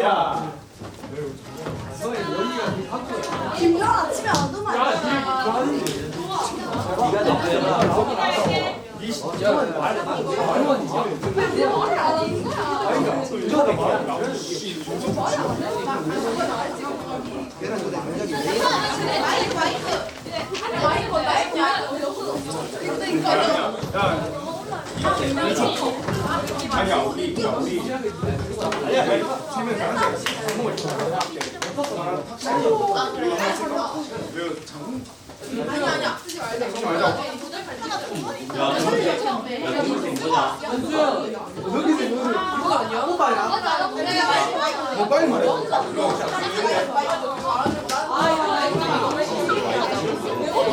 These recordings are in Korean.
야. 김연 아침에 안 오면 안 되잖아. 아니야 야 아니야 세명 가는데 뭐 빨리 말해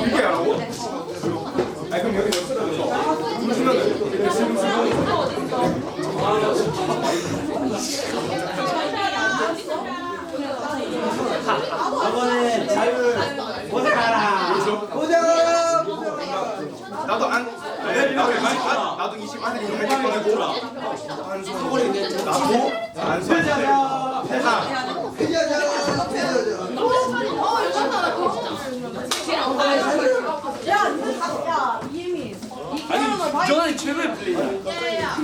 이게 하라고? 아니 그럼 여기 몇 쓰라고 무슨은 이렇게 쓰면 쓰면 저번에 자율 고생하라. 고생. 나도 안 나도 나도 20 안- 나도 20 안에 이거 할때 꺼내고 나도 안수 패자자. 하나 패자자. 패자자. 야, 야. 이거는 봐. 정한이 최고의 플레이야.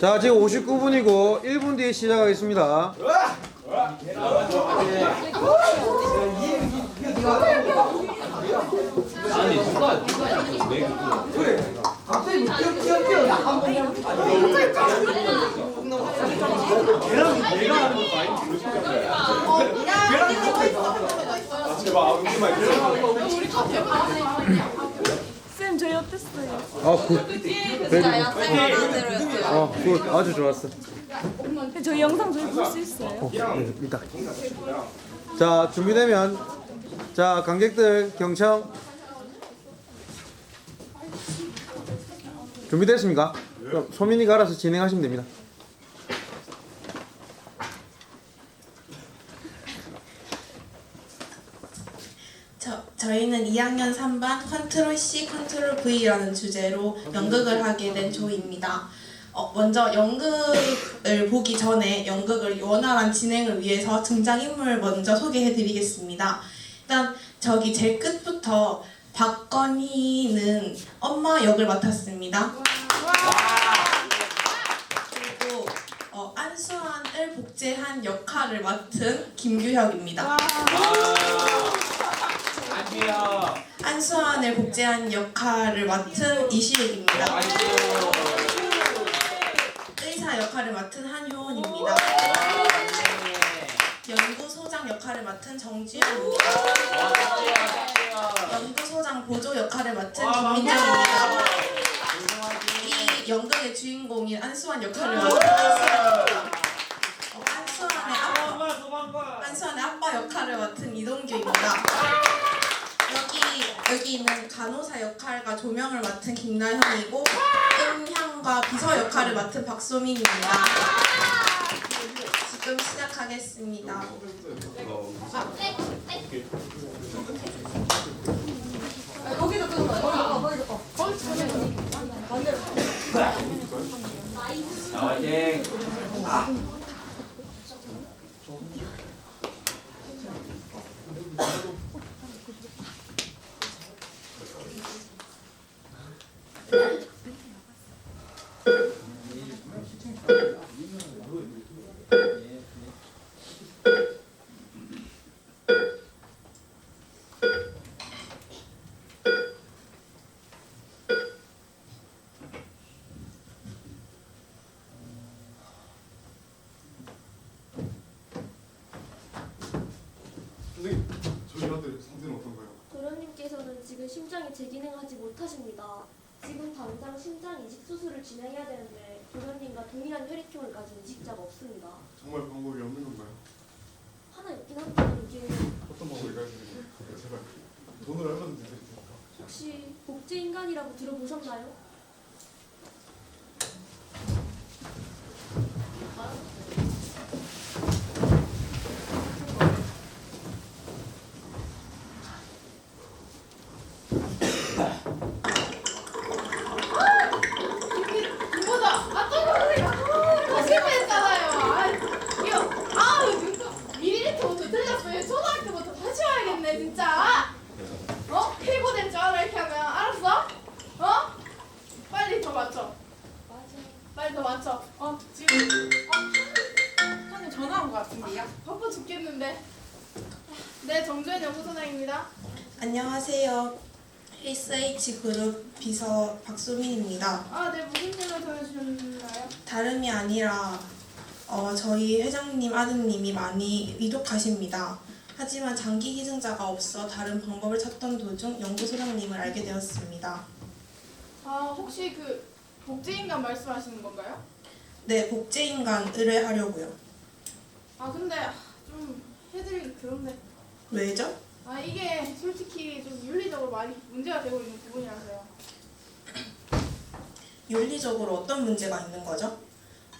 자 지금 59분이고 1분 뒤에 시작하겠습니다. 갑자기 뭐 뛰어 뛰 어거아 제발 아 웃기만 쌤, 저희 어땠어요? 아 굿. 어, 굿. 아주 좋았어. 저희 영상 저희 볼 수 있어요? 어, 네, 이따. 자 준비되면 자 관객들 경청 준비됐습니까? 그럼 소민이가 알아서 진행하시면 됩니다. 저, 저희는 2학년 3반 컨트롤 C, 컨트롤 V라는 주제로 연극을 하게 된 조입니다. 어, 먼저 연극을 보기 전에 연극을 원활한 진행을 위해서 등장인물 먼저 소개해 드리겠습니다. 일단 저기 제일 끝부터 박건희는 엄마 역을 맡았습니다. 그리고 어, 안수환을 복제한 역할을 맡은 김규혁입니다. 안돼요. 안수환을 복제한 역할을 맡은 이시익입니다. 의사 역할을 맡은 한효원입니다. 연구소장 역할을 맡은 정지현입니다. 연구소장 보조 역할을 맡은 김민정입니다. 이 연극의 주인공인 안수환 역할을 맡은. 어, 안수환의 아빠, 안수환의 아빠 역할을 맡은 이동규입니다. 여기는 간호사 역할과 조명을 맡은 김나현이고 음향과 비서 역할을 맡은 박소민입니다. 지금 시작하겠습니다. 거기도 끊어. 거기도 거기도 꺼. 반대로. 화이팅. 선생님 상태는 어떤가요? 도련님께서는 지금 심장이 재기능하지 못하십니다. 지금 당장 심장 이식 수술을 진행해야 되는데 도련님과 동일한 혈액형을 가진 이식자가 없습니다. 정말 방법이 없는 건가요? 하나 있긴 한데 이게 어떤 방법일까요 선생님? 제발 돈을 얼마든지 드릴 테니까 혹시 복제 인간이라고 들어보셨나요? 김보자, 아, 또 맞죠? 어 지금 어 한님 전화 온 것 같은데요? 바빠 죽겠는데. 네 정주현 연구소장입니다. 안녕하세요. SH 그룹 비서 박수민입니다. 아 네 무슨 일을 전해주셨나요? 다름이 아니라 어, 저희 회장님 아드님이 많이 위독하십니다. 하지만 장기 기증자가 없어 다른 방법을 찾던 도중 연구소장님을 알게 되었습니다. 아 혹시 그 복제인간 말씀하시는 건가요? 네, 복제인간 의뢰하려고요. 아 근데 좀 해드리기 그런데. 왜죠? 아 이게 솔직히 좀 윤리적으로 많이 문제가 되고 있는 부분이라서요. 윤리적으로 어떤 문제가 있는 거죠?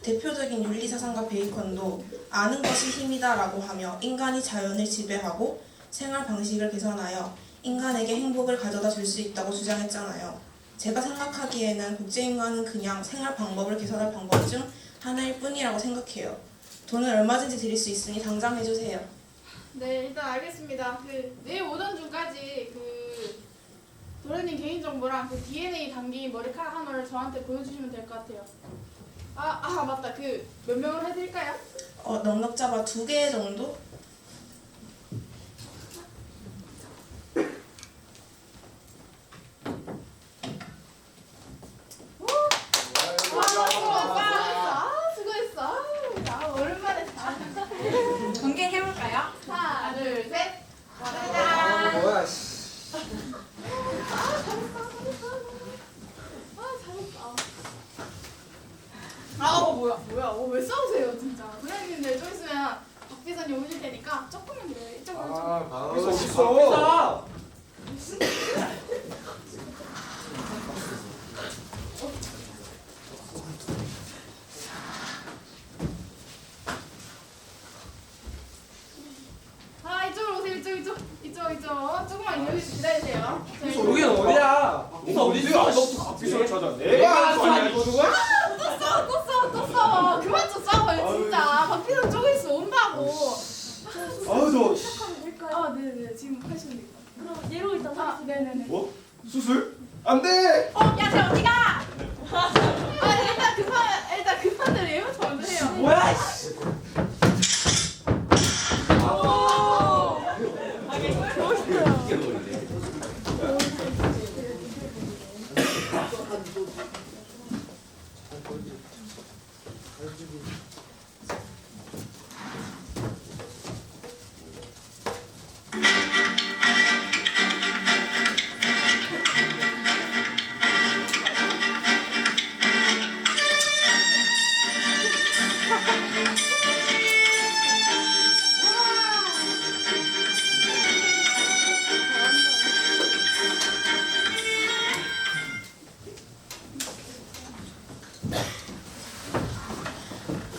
대표적인 윤리사상가 베이컨도 아는 것이 힘이다라고 하며 인간이 자연을 지배하고 생활 방식을 개선하여 인간에게 행복을 가져다 줄 수 있다고 주장했잖아요. 제가 생각하기에는 국제인간은 그냥 생활 방법을 개선할 방법 중 하나일 뿐이라고 생각해요. 돈은 얼마든지 드릴 수 있으니 당장 해주세요. 네 일단 알겠습니다. 그 내일 오전 중까지 그 도련님 개인 정보랑 그 DNA 담긴 머리카락 하나를 저한테 보여주시면 될 것 같아요. 아, 아 맞다. 그 몇 명으로 해드릴까요? 어, 넉넉 잡아 두 개 정도? 아, 수고했어. 아, 수고했어. 아, 오랜만에 다. 공개해볼까요? 하나, 둘, 셋. 어, 뭐야 씨. 아, 잘했어. 아, 어, 뭐야, 뭐야. 어, 왜 싸우세요, 진짜. 도련님들 좀 있으면 박 비서님 오실 테니까 조금만 더 이쪽으로 좀. 아, 그래서 어딨어? 아, 이쪽으로 오세요. 이쪽, 이쪽. 이쪽, 이쪽. 조금만 여기 기다리세요. 자, 이쪽. 여기 어디야? 무슨 어디서 찾아? 내가. 아니 보는 거야? 저 시작하면 될까요? 아, 네네. 지금 하시면 돼요. 그럼 예로 일단 아. 네네네. 뭐? 수술? 안 돼. 어, 야, 쟤 어디 가? 아, 일단 급한, 일단 급한 대로 예부터 먼저 해요. 뭐야 씨.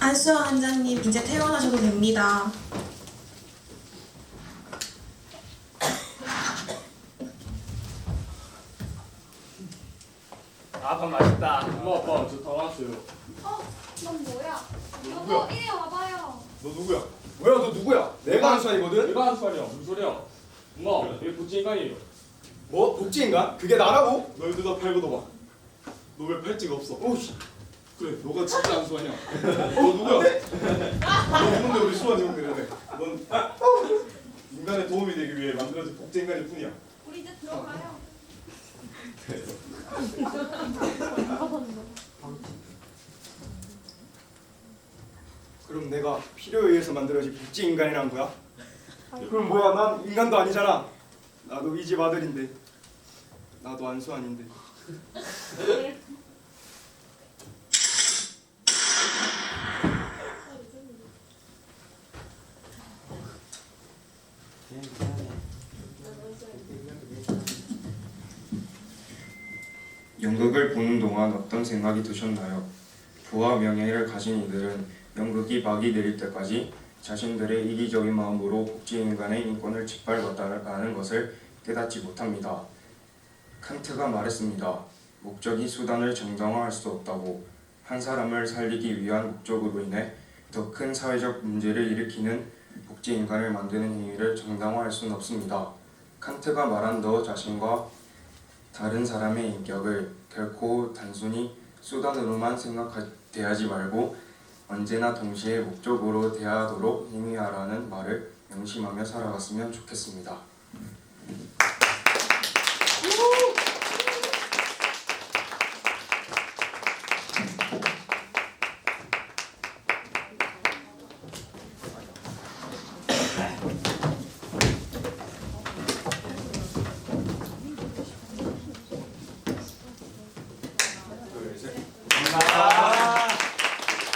안수아 원장님 이제 퇴원하셔도 됩니다. 아 밥 맛있다. 엄마 아빠 저 다 왔어요. 어, 넌 뭐야? 너 여보, 누구야? 이리 와봐요. 너 누구야? 뭐야 너 누구야? 내가 한수아이거든. 내가 한 소리야. 무슨 소리야? 엄마 얘 복지인간이에요. 뭐 복지인가? 그게 나라고? 너희들 다 팔고 봐. 너 왜 팔찌가 없어? 오씨. 그래, 너가 진짜 안 수하냐? 너 누구야? 너 누군데 우리 수환이 형 그러네. 넌 인간에 도움이 되기 위해 만들어진 복제 인간일 뿐이야. 우리 이제 들어가요. 그럼 내가 필요에 의해서 만들어진 복지인간이란 거야? 그럼 뭐야 난 인간도 아니잖아. 나도 이 집 아들인데. 나도 안수환인데. 연극을 보는 동안 어떤 생각이 드셨나요? 부와 명예를 가진 이들은 연극이 막이 내릴 때까지 자신들의 이기적인 마음으로 복지인간의 인권을 짓밟았다는 것을 깨닫지 못합니다. 칸트가 말했습니다. 목적이 수단을 정당화할 수 없다고 한 사람을 살리기 위한 목적으로 인해 더 큰 사회적 문제를 일으키는 복지인간을 만드는 행위를 정당화할 수는 없습니다. 칸트가 말한 너 자신과 다른 사람의 인격을 결코 단순히 수단으로만 생각 대하지 말고 언제나 동시에 목적으로 대하도록 행위하라는 말을 명심하며 살아갔으면 좋겠습니다.